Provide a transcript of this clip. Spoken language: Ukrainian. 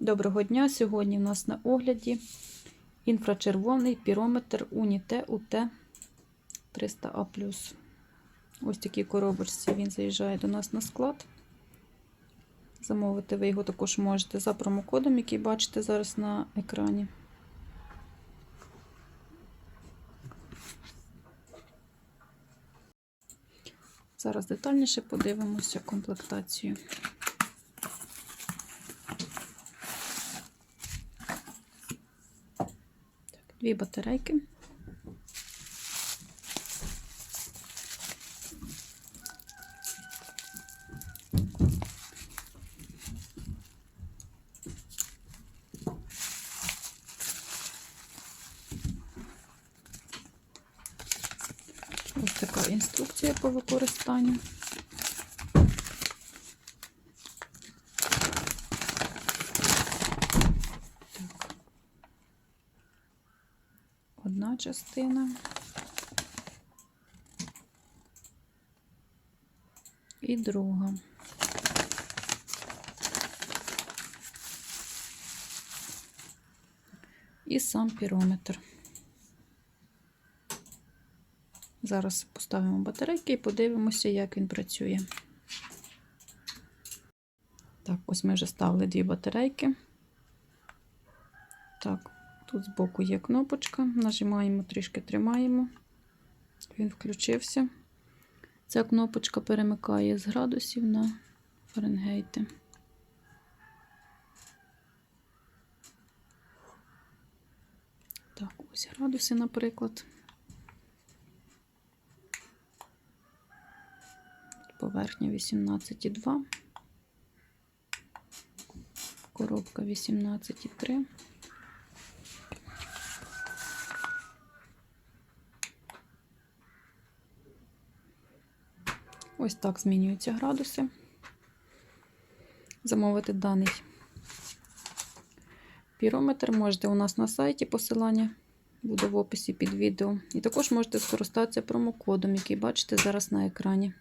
Доброго дня! Сьогодні в нас на огляді інфрачервоний пірометр Уніте УТ 300А. Ось такій коробочці він заїжджає до нас на склад. Замовити ви його також можете за промокодом, який бачите зараз на екрані. Зараз детальніше подивимося комплектацію. Дві батарейки. Ось така інструкція по використанню. Одна частина. І друга. І сам пірометр. Зараз поставимо батарейки і подивимося, як він працює. Так, ось ми вже ставили дві батарейки. Так, тут збоку є кнопочка. Нажимаємо, трішки тримаємо. Він включився. Ця кнопочка перемикає з градусів на Фаренгейти. Так, ось градуси, наприклад. Поверхня 18,2, коробка 18,3. Ось так змінюються градуси. Замовити даний пірометр можете у нас на сайті посилання буде в описі під відео. І також можете скористатися промокодом, який бачите зараз на екрані.